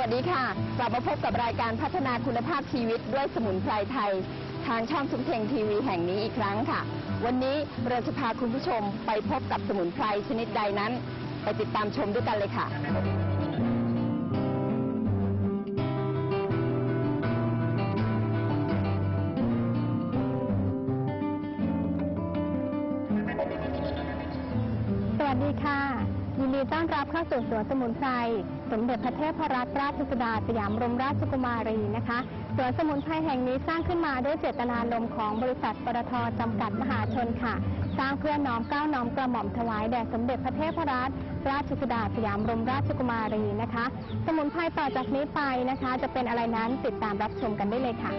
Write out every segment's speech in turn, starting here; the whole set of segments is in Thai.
วัสดีค่ะ กลับมาพบกับรายการพัฒนาคุณภาพชีวิตด้วยสมุนไพรไทย ทางช่องทุกเทงทีวีแห่งนี้อีกครั้งค่ะ วันนี้เราจะพาคุณผู้ชมไปพบกับสมุนไพรชนิดใดนั้น ไปติดตามชมด้วยกันเลยค่ะ สวัสดีค่ะ นดีต้อนรับเข้าสู่สวนสมุนไพร สมเด็จพระเทพรัตนราชสุดาสยามรมราชกุมารีนะคะสวนสมุนไพรแห่งนี้สร้างขึ้นมาด้วยเจตนารมณ์ของบริษัทปตทจำกัดมหาชนค่ะ สร้างเพื่อน้อมเกล้าน้อมกระหม่อมถวายแด่สมเด็จพระเทพรัตนราชสุดาสยามรมราชกุมารีนะคะ สมุนไพรต่อจากนี้ไปนะคะ จะเป็นอะไรนั้นติดตามรับชมกันได้เลยค่ะ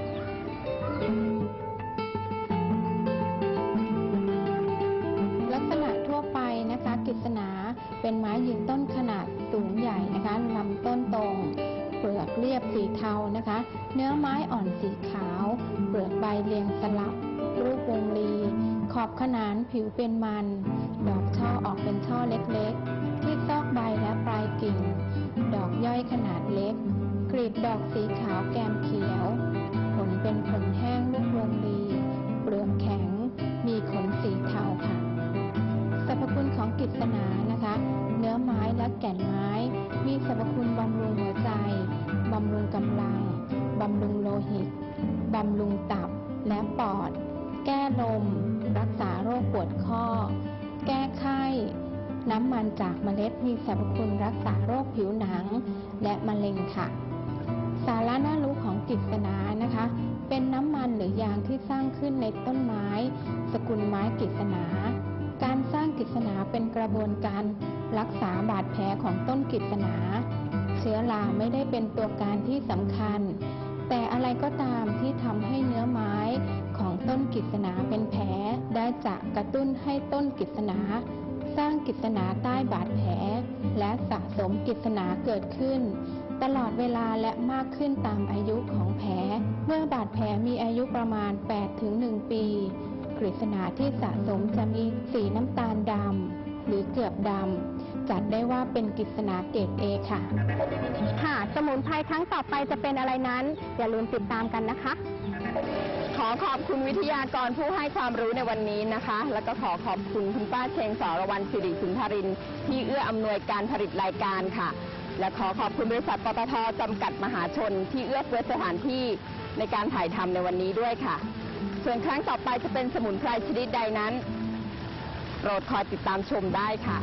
เป็นไม้ยืนต้นขนาดสูงใหญ่นะคะลำต้นตรง เปลือกเรียบสีเทานะคะ เนื้อไม้อ่อนสีขาว เปลือกใบเรียงสลับ รูปวงรี ขอบขนานผิวเป็นมัน ดอกช่อออกเป็นช่อเล็กๆ กิษณานะคะ เนื้อไม้และแก่นไม้ มีสรรพคุณบำรุงหัวใจ บำรุงกำลัง บำรุงโลหิต บำรุงตับและปอด แก้ลม รักษาโรคปวดข้อ แก้ไข้ น้ำมันจากเมล็ดมีสรรพคุณรักษาโรคผิวหนัง และมะเร็งค่ะ สาระน่ารู้ของกิษณานะคะ เป็นน้ำมันหรือยางที่สร้างขึ้นในต้นไม้ สกุลไม้กิษณา การสร้างกิษณาเป็นกระบวนการรักษาบาดแผลของต้นกิษณา เชื้อราไม่ได้เป็นตัวการที่สำคัญ แต่อะไรก็ตามที่ทำให้เนื้อไม้ของต้นกิษณาเป็นแผลได้จะกระตุ้นให้ต้นกิษณา สร้างกิษณาใต้บาดแผล และสะสมกิษณาเกิดขึ้น ตลอดเวลาและมากขึ้นตามอายุของแผล เมื่อบาดแผลมีอายุประมาณ 8-1 ปีกฤษณาที่สะสมจะมีสีน้ำตาลดำหรือเกือบดำจัดได้ว่าเป็นกฤษณาเกรดเอค่ะ ค่ะ สมุนไพรครั้งต่อไปจะเป็นอะไรนั้น อย่าลืมติดตามกันนะคะ ขอขอบคุณวิทยากรผู้ให้ความรู้ในวันนี้นะคะ แล้วก็ขอขอบคุณคุณป้าเชงสรวรรณสิริสุนทริน ที่เอื้ออำนวยการผลิตรายการค่ะ และขอขอบคุณบริษัทปตทจำกัดมหาชน ที่เอื้อเฟื้อสถานที่ในการถ่ายทำในวันนี้ด้วยค่ะ ส่วนครั้งต่อไปจะเป็นสมุนไพรชนิดใดนั้น โปรดคอยติดตามชมได้ค่ะ